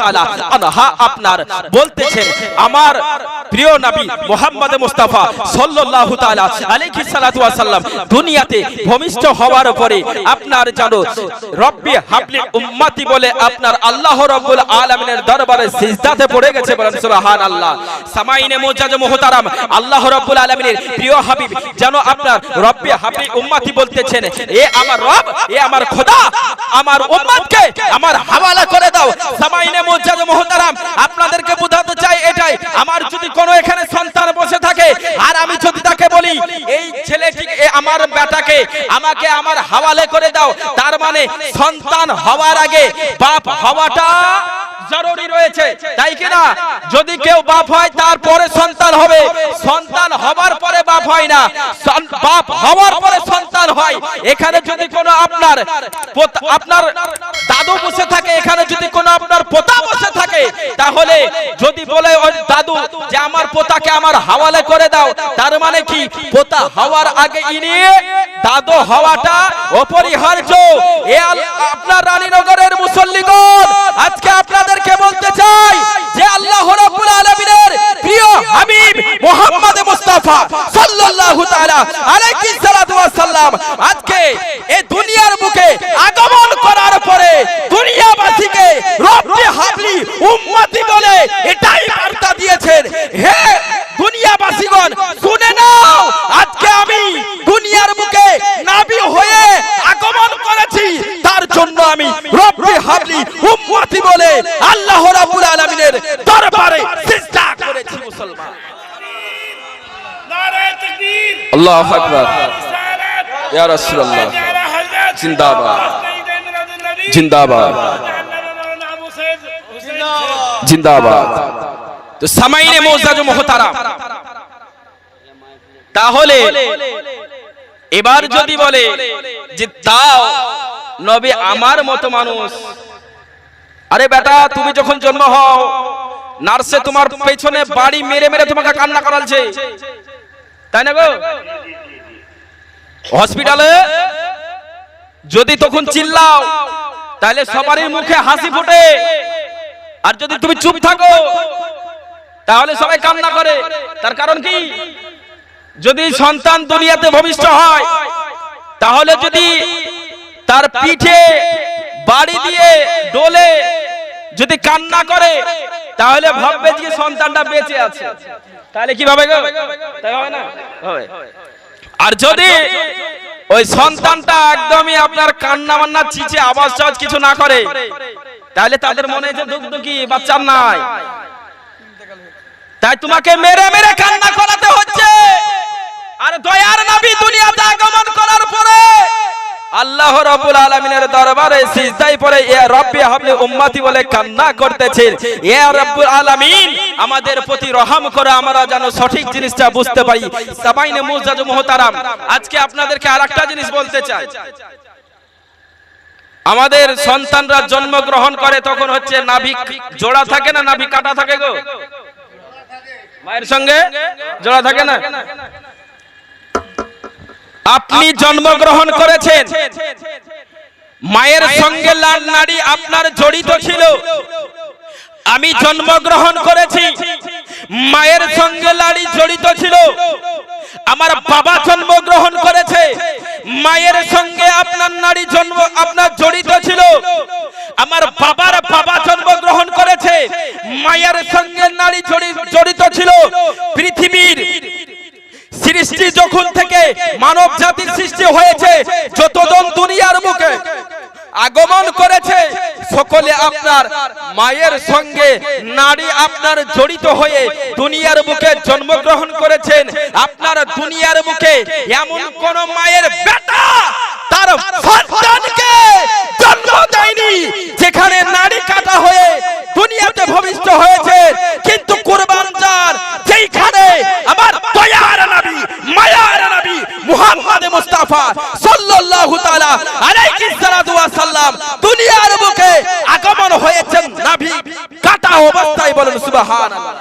তাআলা আনহা আপনার বলতেছেন আমার প্রিয় নবী মুহাম্মদ মুস্তাফা সাল্লাল্লাহু তাআলা আলাইহি ওয়াস সাল্লাম দুনিয়াতে ভূমিষ্ঠ হওয়ার পরে আপনার জানো রব্বি হাবলি উম্মতি বলে আপনার আল্লাহ রাব্বুল আলামিনের দরবারে সিজদাতে পড়ে গেছে বলেন সুবহানাল্লাহ। সামাইনে মুজাজ মুহতারাম, আল্লাহ রাব্বুল আলামিনের প্রিয় হাবিব যেন আপনার রব্বি হাবলি উম্মতি বলতেছেন, এ আমার রব, এ আমার খোদা, আমার উম্মতকে আমার হাওয়ালা করে দাও। সামাইনে মুজাজ মুহতারাম আপনাদেরকে বেটাকে আমাকে আমার হাওয়ালে করে দাও। তার মানে সন্তান হওয়ার আগে বাপ হওয়াটা জরুরি রয়েছে। তাই কি না? যদি কেউ বাপ হয় তারপরে সন্তান হবে। সন্তান হবার পরে বাপ হয় না। বাপ হওয়ার পরে সন্তান হয়। এখানে যদি কোনো আপনার আপনার দাদু বসে থাকে, এখানে যদি কোনো আপনার পোতা বসে থাকে, তাহলে যদি বলে, ওই দাদু, যে আমার পোতাকে আমার হাওয়ালে করে দাও। তার মানে কি? পোতা হওয়ার আগে ইনি দাদু হওয়াটা অপরিহার্য। এ আপনার রানীনগরের মুসল্লিগণ আজকে আপনাদেরকে বলতে চাই যে আল্লাহ রাব্বুল আলামিনের প্রিয় হাবিব মুহাম্মদ মুস্তাফা সাল্লাল্লাহু তাআলা আলাইহি সালাতু ওয়াস সাল্লাম আজকে এই দুনিয়ার বুকে আগমন করার পরে দুনিয়াবাসীকে রব্বি হাবলি উম্মতি বলে এটাই বার্তা দিয়েছেন। হে দুনিয়াবাসীগণ শুনে নাও আজকে আমি দুনিয়ার বুকে নাবি হয়ে আগমন করেছি তার জন্য আমি রব্বি হাবলি উম্মতি বলে আল্লাহ হুজুরের দরবারে সিজদা মুসলমান। নারে তাকবীর। আল্লাহু আকবার। ইয়া রাসূলুল্লাহ। জিন্দাবাদ। জিন্দাবাদ। জিন্দাবাদ। তো সামাইনে তাহলে এবার যদি বলে যে তাও নবী আমার মতো মানুষ আরে বেটা, তুমি যখন জন্ম হও, নার্সে তোমার পেছনে বাড়ি মেরে মেরে তোমাকে কান্না করালছে। তাই না গো? হসপিটালে যদি তখন চিল্লাও, তাহলে সবারই মুখে হাসি ফোটে। আর যদি তুমি চুপ থাকো, তাহলে সবাই কান্না করে। তার কারণ কি? যদি সন্তান দুনিয়াতে ভবিষ্য হয়, তাহলে যদি তার পিঠে বাড়ি দিয়ে ডোলে যদি কান্না করে, তাহলে ভাববে যে সন্তানটা বেঁচে আছে। তাহলে কি ভাবে তাই হবে না? হবে আর যদি ওই সন্তানটা একদমই আপনার কান্না মান্না চিচে আওয়াজ টাওয়াজ কিছু না করে, তাহলে তাদের মনে যে দুঃখ দুঃখী বাচ্চার নাই। তাই তোমাকে মেরে মেরে কান্না করাতে হচ্ছে আর দয়ার নবী দুনিয়াতে আগমন করার পরে আল্লাহ রাব্বুল আলামিনের দরবারে সিজদায় পড়ে, এ রব্বি হাবলি উম্মতি বলে কান্না করতেছেন। এ রব্বুল আলামিন, আমাদের প্রতি রহম করে আমরা যেন সঠিক জিনিসটা বুঝতে পারি। সাবাইনে মুজাজ মুহতারাম, আজকে আপনাদেরকে আরেকটা জিনিস বলতে চাই। আমাদের সন্তানরা জন্ম গ্রহণ করে তখন হচ্ছে নাভি জোড়া থাকে না নাভি কাটা থাকে গো? মায়ের সঙ্গে জোড়া থাকে না? আপনি জন্মগ্রহণ করেছেন। মায়ের সঙ্গে লাল নারী আপনার জড়িত ছিল। আমি জন্মগ্রহণ করেছি। মায়ের সঙ্গে লাড়ি জড়িত ছিল। আমার বাবা জন্মগ্রহণ করেছে। মায়ের সঙ্গে আপনার নারী জন্ম, আপনার জড়িত ছিল। আমার বাবার বাবা জন্মগ্রহণ করেছে। মায়ের সঙ্গে নারী জড়িত ছিল। পৃথিবীর সৃষ্টি যখন থেকে মানব জাতির সৃষ্টি হয়েছে, যতজন দুনিয়ার মুখে আগমন করেছে, সকলে আপনার মায়ের সঙ্গে নারী আপনার জড়িত হয়ে দুনিয়ার বুকে জন্মগ্রহণ করেছেন। আপনার দুনিয়ার বুকে এমন কোন মায়ের বেটা তার সন্তানকে জন্ম দেয়নি, যেখানে নারী কাটা হয়ে দুনিয়াতে ভবিষ্য হয়েছে কিন্তু কুরবান যার যেইখানে আমার দয়ার নবী মায়ার নবী মুহাম্মদ মুস্তাফা সাল্লাল্লাহু তাআলা আলাইহি সাল্লাতু ওয়াস সাল্লাম দুনিয়ার বুকে আগমন হয়েছেন নবী কাটা অবস্থায় বলেন সুবহানাল্লাহ।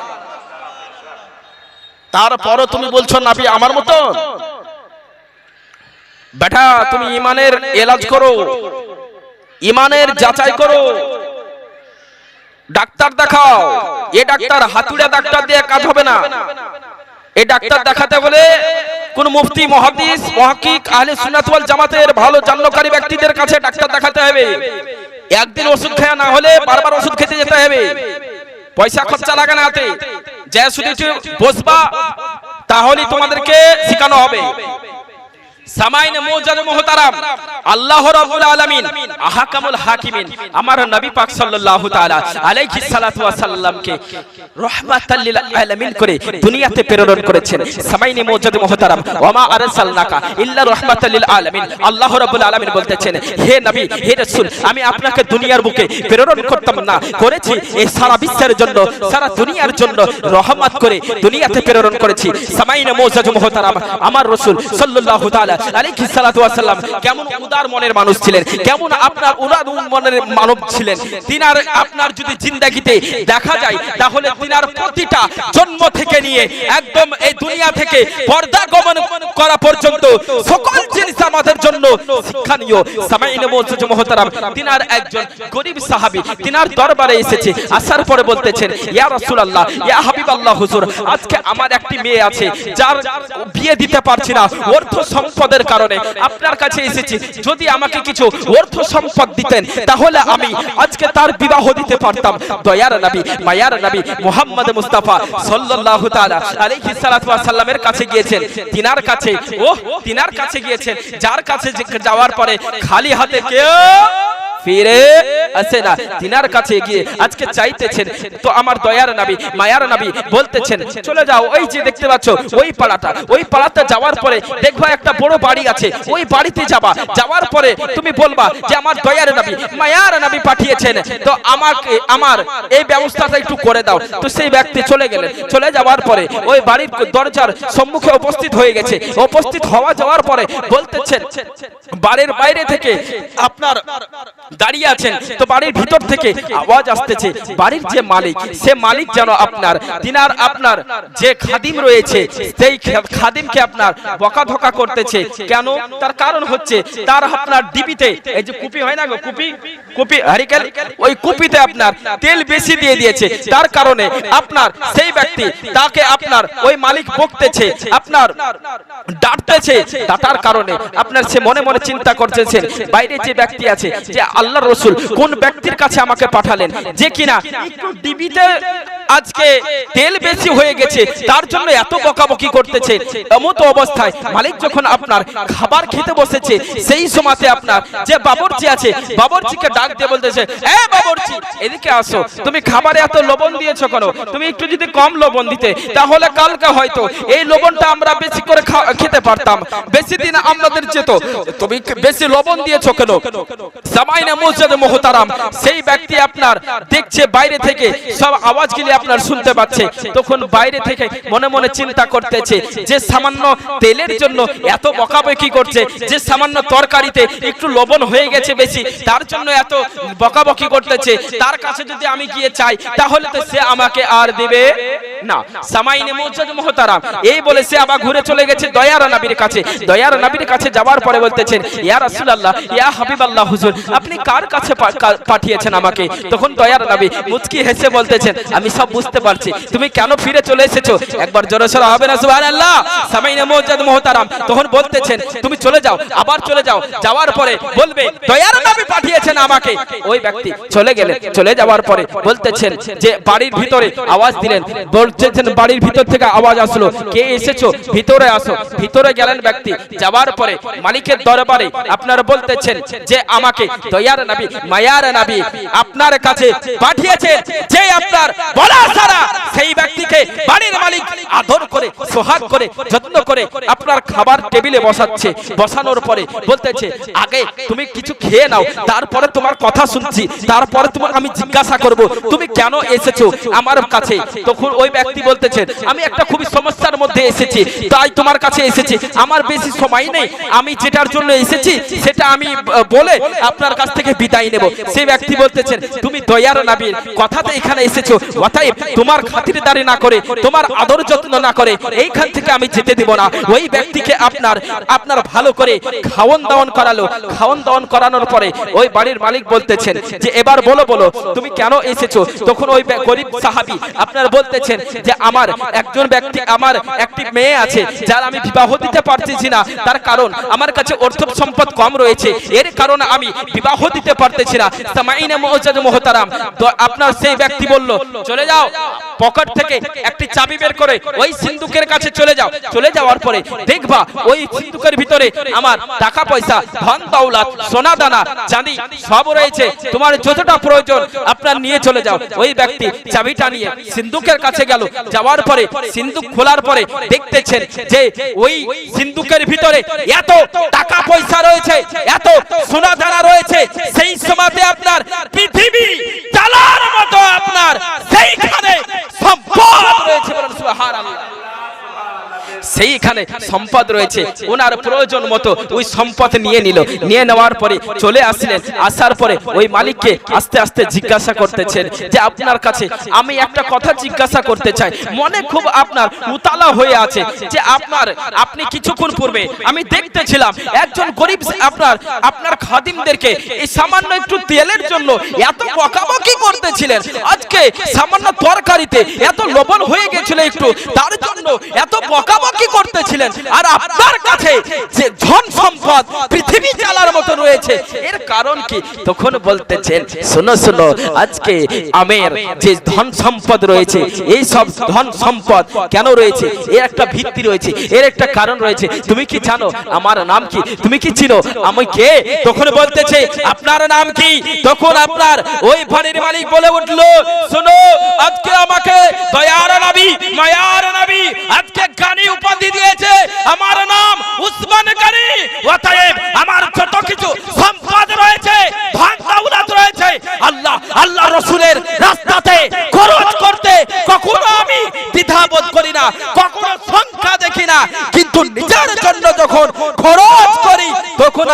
তারপরও তুমি বলছো নবী আমার মতো বেটা, তুমি ইমানের এলাজ করো, ইমানের যাচাই করো। ডাক্তার দেখাও, এ ডাক্তার হাতুড়ে ডাক্তার দিয়ে কাজ হবে না। এই ডাক্তার দেখাতে বলে কোন মুফতি মহাদিস মহাকিক আহলে সুন্নাত ওয়াল জামাতের ভালো জান্নকারী ব্যক্তিদের কাছে ডাক্তার দেখাতে হবে। একদিন ওষুধ খাওয়া না হলে বারবার ওষুধ খেতে যেতে হবে। পয়সা খরচা লাগে না হাতে। যে শুধু বসবা তাহলেই তোমাদেরকে শেখানো হবে। সামাইন মুজাদ মুহতারাম। আল্লাহ রাব্বুল আলামিন, আহকামুল হাকিমিন, আমার নবী পাক সাল্লাল্লাহু তাআলা আলাইহি সাল্লাতু ওয়া রাহমাতাল লিল আলামিন করে দুনিয়াতে প্রেরণ করেছেন। সামাইন মুজাদ মুহতারাম, ওয়া আরসালনাকা ইল্লা রাহমাতাল লিল আলামিন। আল্লাহ রাব্বুল আলামিন বলতেছেন, হে নবী, হে রাসূল, আমি আপনাকে দুনিয়ার বুকে প্রেরণ করতাম না, করেছি এই সারা বিশ্বের জন্য, সারা দুনিয়ার জন্য রহমত করে দুনিয়াতে প্রেরণ করেছি। সামাইন মুজাদ মুহতারাম, আমার রাসূল সাল্লাল্লাহু তাআলা আলাইহি সাল্লাতু ওয়া কেমন উদার মনের মানুষ ছিলেন। কেমন আপনার উদার মনের মানব ছিলেন? তিনার আপনার যদি জিন্দেগিতে দেখা যায়, তাহলে তিনার প্রতিটা জন্ম থেকে নিয়ে একদম এই দুনিয়া থেকে পর্দা গমন করা পর্যন্ত সকল জিনিস আমাদের জন্য শিক্ষণীয়। সামাইন মুজাদ মুহতারাম, তিনার একজন গরিব সাহাবী, তিনার দরবারে এসেছে, আসার পরে বলতেছেন, ইয়া রাসূলুল্লাহ, ইয়া হাবিবাল্লাহ হুজুর, আজকে আমার একটি মেয়ে আছে, যার বিয়ে দিতে পারছি না, অর্থ সম্পদের কারণে আপনার কাছে এসেছি যদি আমাকে কিছু অর্থ সম্পদ দিতেন তাহলে আমি আজকে তার বিবাহ দিতে পারতাম। দয়ার নবী মায়ার নবী মোহাম্মদ মুস্তাফা সাল্লাল্লাহু তাআলা আলাইহি সালাতু ওয়া সাল্লামের কাছে গিয়েছেন। তিনার কাছে ও তিনার কাছে গিয়েছেন। যার কাছে যে- যাওয়ার পরে খালি হাতে কেউ ফিরে আসে না। তিনার কাছে গিয়ে আজকে চাইতেছেন, তো আমার দয়ার নবী, মায়ার নবী বলতেছেন, চলে যাও, ওই যে দেখতে পাচ্ছ, ওই পাড়াটা, ওই পাড়াতে যাওয়ার পরে দেখবা একটা বড় বাড়ি আছে, ওই বাড়িতে যাবা, যাওয়ার পরে তুমি বলবা যে আমার দয়ার নবী, মায়ার নবী পাঠিয়েছেন, তো আমাকে, আমার এই ব্যবস্থাটা একটু করে দাও। তো সেই ব্যক্তি চলে গেলেন। চলে যাওয়ার পরে ওই বাড়ির দরজার সম্মুখে উপস্থিত হয়ে গেছে। উপস্থিত হওয়া যাওয়ার পরে বলতেছেন, বাড়ির বাইরে থেকে আপনার দাঁড়িয়ে আছেন। তো বাড়ির ভিতর থেকে আওয়াজ আসতেছে বাড়ির যে মালিক সে মালিক যেন আপনার তিনার আপনার যে খাদিম রয়েছে সেই খাদিমকে আপনার বকাধকা করতেছে। কেন? তার কারণ হচ্ছে তার আপনার ডিবিতে এই যে কুপি হয় না গো কুপি কুপি? হারিকেল ওই কুপিতে আপনার তেল বেশি দিয়ে দিয়েছে। তার কারণে আপনার সেই ব্যক্তি তাকে আপনার ওই মালিক বকতেছে। আপনার ডাকতেছে। ডাটার কারণে আপনার সে মনে মনে চিন্তা করতেছেন বাইরে যে ব্যক্তি আছে যে আল্লাহ রসুল কোন ব্যক্তির কাছে আমাকে পাঠালেন? যে কিনা একটু ডিবিতে আজকে তেল বেশি হয়ে গেছে, তার জন্য এত বকাবকি করতেছে। এমতো অবস্থায় মালিক যখন আপনার খাবার খেতে বসেছে, সেই সময়তে আপনার যে বাবরচি আছে, বাবরচিকে ডাক দিয়ে বলতেছে, এ বাবরচি, এদিকে আসো, তুমি খাবারে এত লবণ দিয়েছ কেন? তুমি একটু যদি কম লবণ দিতে, তাহলে কালকে হয়তো এই লবণটা আমরা বেশি করে খেতে পারতাম। বেশি দিন আমাদের যেত, তুমি বেশি লবণ দিয়েছ কেন? সামাইনা মুজাদ মুহতারাম, সেই ব্যক্তি আপনার দেখছে বাইরে থেকে, সব আওয়াজ আওয়াজগুলি আপনার শুনতে পাচ্ছে, তখন বাইরে থেকে মনে মনে চিন্তা করতেছে যে সামান্য তেলের জন্য এত বকাবকি করছে, যে সামান্য তরকারিতে একটু লবণ হয়ে গেছে বেশি, তার জন্য এত বকাবকি করতেছে, তার কাছে যদি আমি গিয়ে চাই, তাহলে তো সে আমাকে আর দেবে না। সামাইনে মুজাদ মুহতারাম, এই বলে সে আবার ঘুরে চলে গেছে দয়ার নবীর কাছে। দয়ার নবীর কাছে যাওয়ার পরে বলতেছেন, ইয়া রাসূলুল্লাহ, ইয়া হাবিবাল্লাহ হুজুর, আপনি কার কাছে পাঠিয়েছেন আমাকে? তখন দয়ার নবী মুচকি হেসে বলতেছেন, আমি সব বুঝতে পারছি। তুমি কেন ফিরে চলে এসেছ? একবার জোরে সোরে হবে না, সুবহানাল্লাহ? সামাইনে মুজাদ মুহতারাম তখন বলতেছেন, তুমি চলে যাও, আবার চলে যাও। যাওয়ার পরে বলবে, দয়ার নবী পাঠিয়েছেন আমাকে। ওই ব্যক্তি চলে গেলেন। চলে যাওয়ার পরে বলতেছেন যে, বাড়ির ভিতরে আওয়াজ দিলেন। বলতেছেন, বাড়ির ভিতর থেকে আওয়াজ আসলো। কে এসেছ? ভিতরে আসো। ভিতরে গেলেন ব্যক্তি। যাওয়ার পরে মালিকের দরবারে আপনারা বলতেছেন যে, আমাকে দয়ার নবী, মায়ার নবী আপনার কাছে পাঠিয়েছেন যে আপনার বলা সারা সেই ব্যক্তিকে বাড়ির মালিক আদর করে, সোহাগ করে, যত্ন করে আপনার খাবার টেবিলে বসাচ্ছে, বসানোর পরে বলতেছে, আগে তুমি কিছু খেয়ে নাও, তারপরে তোমার কথা শুনছি, তারপরে তোমার আমি জিজ্ঞাসা করব, তুমি কেন এসেছ? আমার কাছে তখন ওই ব্যক্তি আমি একটা খুবই সমস্যার মধ্যে এসেছি, তাই তোমার কাছে এসেছি, আমার বেশি সময় নেই, আমি যেটার জন্য এসেছি, সেটা আমি বলে আপনার কাছ থেকে বিদায় নেব। সেই ব্যক্তি বলতেছেন, তুমি দয়ার নাবির কথাতে এখানে এসেছ অতএব তোমার খাতিরদারি না করে, তোমার আদর যত্ন না করে, এইখান থেকে আমি যেতে দেব না। ওই ব্যক্তিকে আপনার আপনার ভালো করে খাওয়ন দাওয়ান করালো। খাওয়ন দাওয়ান করানোর পরে ওই বাড়ির মালিক বলতেছেন যে, এবার বলো বলো, তুমি কেন এসেছ? তখন ওই গরিব সাহাবি আপনার বলতেছেন যে, আমার একজন ব্যক্তি, আমার একটি মেয়ে আছে, যার আমি বিবাহ দিতে পারতেছি না। তার কারণ আমার কাছে অর্থ সম্পদ কম রয়েছে। এর কারণে আমি বিবাহ দিতে পারতেছি না। সামাইনে মুহতারাম। আপনার সেই ব্যক্তি বলল, চলে যাও। পকেট থেকে একটি চাবি বের করে ওই সিন্ধুকের কাছে চলে যাও। চলে যাওয়ার পরে দেখবা ওই সিন্ধুকের ভিতরে আমার টাকা পয়সা ধন দৌলত সোনা দানা চাঁদি সব রয়েছে। তোমার যতটা প্রয়োজন আপনার নিয়ে চলে যাও। ওই ব্যক্তি চাবিটা নিয়ে সিন্ধুকের কাছে গেল। যাওয়ার পরে সিন্ধুক খোলার পরে দেখতেছেন যে ওই সিন্ধুকের ভিতরে এত টাকা পয়সা রয়েছে এত সোনা দানা রয়েছে। সেই সময়তে আপনার পৃথিবী চালার মতো আপনার সেইখানে সম্পদ রয়েছে বলুন সুবহানাল্লাহ। সেইখানে সম্পদ রয়েছে। ওনার প্রয়োজন মতো ওই সম্পদ নিয়ে নিল। নিয়ে নেওয়ার পরে চলে আসলেন। আসার পরে ওই মালিককে আস্তে আস্তে জিজ্ঞাসা করতেছেন যে আপনার কাছে আমি একটা কথা জিজ্ঞাসা করতে চাই। মনে খুব আপনার উতালা হয়ে আছে যে আপনার আপনি কিছুক্ষণ পূর্বে আমি দেখতেছিলাম একজন গরিব আপনার আপনার খাদিমদেরকে এই সামান্য একটু তেলের জন্য এত বকাবকি করতেছিলেন। আজকে সামান্য তরকারিতে এত লবণ হয়ে গেছিল একটু তার জন্য এত বকাবকি করতেছিলেন। আর আপনার কাছে যে ধন সম্পদ পৃথিবী চালার মতো রয়েছে, এর কারণ কি? তখন বলতেছেন, শোনো শোনো, আজকে আমের যে ধন সম্পদ রয়েছে, এই সব ধন সম্পদ কেন রয়েছে? এর একটা ভিত্তি রয়েছে, এর একটা কারণ রয়েছে। তুমি কি জানো, আমার নাম কি? তুমি কি চিনো? আমি কে? তখন বলতেছে, আপনার নাম কি? তখন আপনার ওই বাড়ির মালিক বলে উঠল, শোনো, আজকে আমাকে দয়ার নবী, মায়ার নবী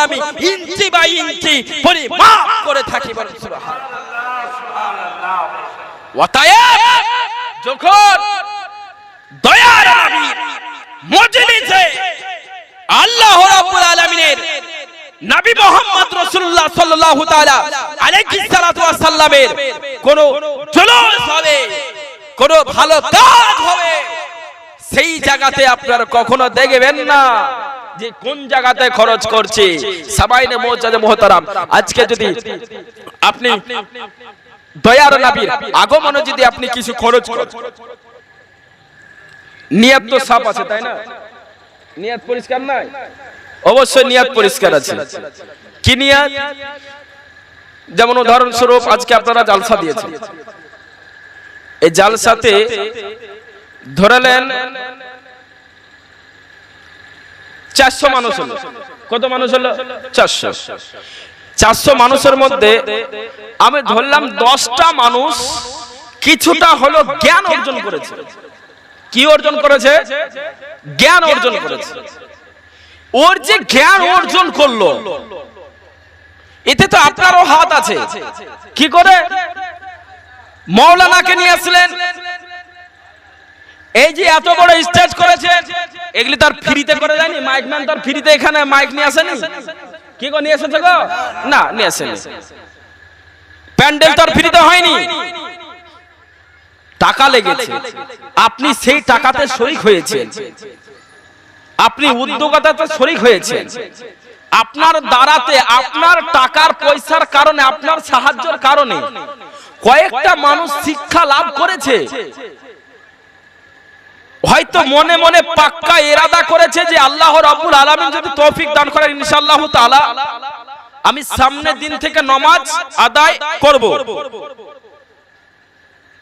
আমি ইঞ্চি বাই ইঞ্চি পরিমাপ করে থাকি যখন দয়ার মজলিসে আল্লাহ রাব্বুল আলামিনের নবী মোহাম্মদ রাসূলুল্লাহ সাল্লাল্লাহু তাআলা আলাইহি সাল্লাতু ওয়াস সাল্লামের কোন জুলুস হবে, কোন ভালো কাজ হবে, সেই জায়গাতে আপনারা কখনো দেখবেন না। যে কোন জায়গাতে খরচ করছে? সাবাইনে মুআজ্জাজ মুহতারাম। আজকে যদি আপনি দয়ার নবীর আগমনে যদি আপনি কিছু খরচ করেন। নিয়ত তো সাফ আছে তাই না? নিয়ত পরিষ্কার নাই? অবশ্যই নিয়ত পরিষ্কার আছে। কি নিয়ত? যেমন উদাহরণস্বরূপ আজকে আপনারা জালসা দিয়েছেন। এই জালসাতে ধরালেন চারশো মানুষ হলো। কত মানুষ হলো? চারশো। চারশো মানুষের মধ্যে আমি ধরলাম দশটা মানুষ কিছুটা হলো জ্ঞান অর্জন করেছে। কি অর্জন করেছে? জ্ঞান অর্জন করেছে। ওর যে জ্ঞান অর্জন করল, এতে তো আপনারও হাত আছে। কি করে? মৌলানাকে নিয়ে আসলেন। এই যে এত বড় স্টেজ করেছেন, এগুলি তার ফ্রিতে করে দেয়নি? মাইক ম্যান তার ফ্রিতে এখানে মাইক নিয়ে আসেনি? কি গো, নিয়ে এসেছে গো? না, নিয়ে আসেনি। প্যান্ডেল তার ফ্রিতে হয়নি। টাকা লেগেছে। আপনি সেই টাকাতে শরিক হয়েছেন। আপনি উদ্যোগতাতে শরিক হয়েছেন। আপনার দ্বারাতে আপনার টাকার পয়সার কারণে, আপনার সাহায্যের কারণে কয়েকটা মানুষ শিক্ষা লাভ করেছে। হয়তো মনে মনে পাক্কা এরাদা করেছে যে আল্লাহ রাব্বুল আলামিন যদি তৌফিক দান করেন ইনশাআল্লাহ তাআলা, আমি সামনের দিন থেকে নমাজ আদায় করব।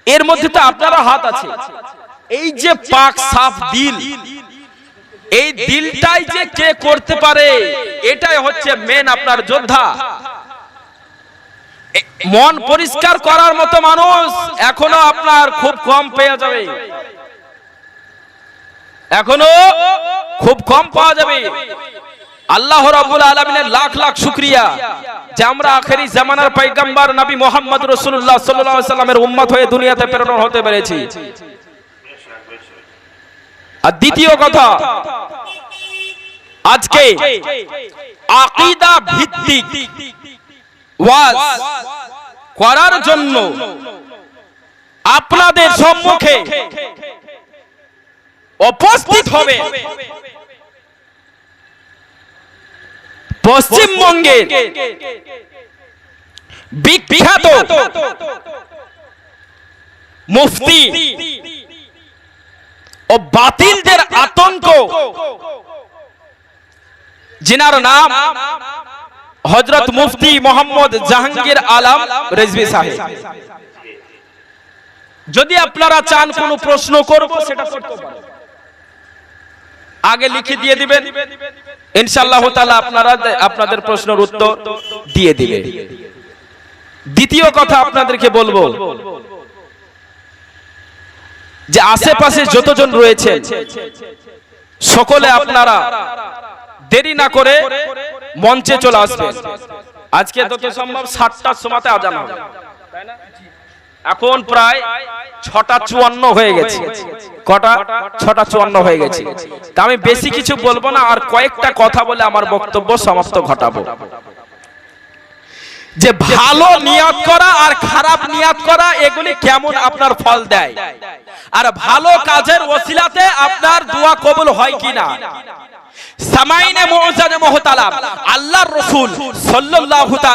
এর মধ্যে তো আপনারা হাত আছে। এই যে পাক সাফ দিল, এই দিলটাই যে কে করতে পারে, এটাই হচ্ছে মেন আপনার যোদ্ধা। মন পরিষ্কার করার মতো মানুষ এখনও আপনার খুব কম পেয়ে যাবে। এখনও খুব কম পাওয়া যাবে। আল্লাহ রাব্বুল আলামিনের লাখ লাখ শুকরিয়া যে আমরা আখেরি জামানার পয়গম্বর নবী মুহাম্মদ রাসূলুল্লাহ সাল্লাল্লাহু আলাইহি সাল্লামের উম্মত হয়ে দুনিয়াতে প্রেরণ হতে পেরেছি। আর দ্বিতীয় কথা, আজকে আকীদা ভিত্তিক ওয়াজ করার জন্য আপনাদের সম্মুখে উপস্থিত হবে। পশ্চিমবঙ্গের বিখ্যাত। মুফতি। ও বাতিলদের আতঙ্ক। যিনার নাম হজরত মুফতি মোহাম্মদ জাহাঙ্গীর আলম রেজভি সাহেব। যদি আপনারা চান কোনো প্রশ্ন করব, সেটা করতে পারেন। আগে লিখে দিয়ে দিবেন। ইনশাআল্লাহ তাআলা আপনারা আপনাদের প্রশ্নের উত্তর দিয়ে দিবে দ্বিতীয় কথা আপনাদেরকে বলব। যে আশেপাশে যতজন রয়েছে সকলে আপনারা দেরি না করে মঞ্চে চলে আসবেন। আজকে যত সম্ভব সাতটার সময়তে আজান হবে। এখন প্রায় ছটা চুয়ান্ন হয়ে গেছে। কটা? ছটা চুয়ান্ন হয়ে গেছে। তা আমি বেশি কিছু বলব না, আর কয়েকটা কথা বলে আমার বক্তব্য সমাপ্ত ঘটাবো। যে ভালো নিয়ত করা আর খারাপ নিয়ত করা, এগুলি কেমন আপনার ফল দেয়? আর ভালো কাজের ওসিলাতে আপনার দোয়া কবুল হয় কিনা? সামাইনে মুআজ্জাজ মুহতারাম আল্লাহর রাসূল সাল্লাল্লাহু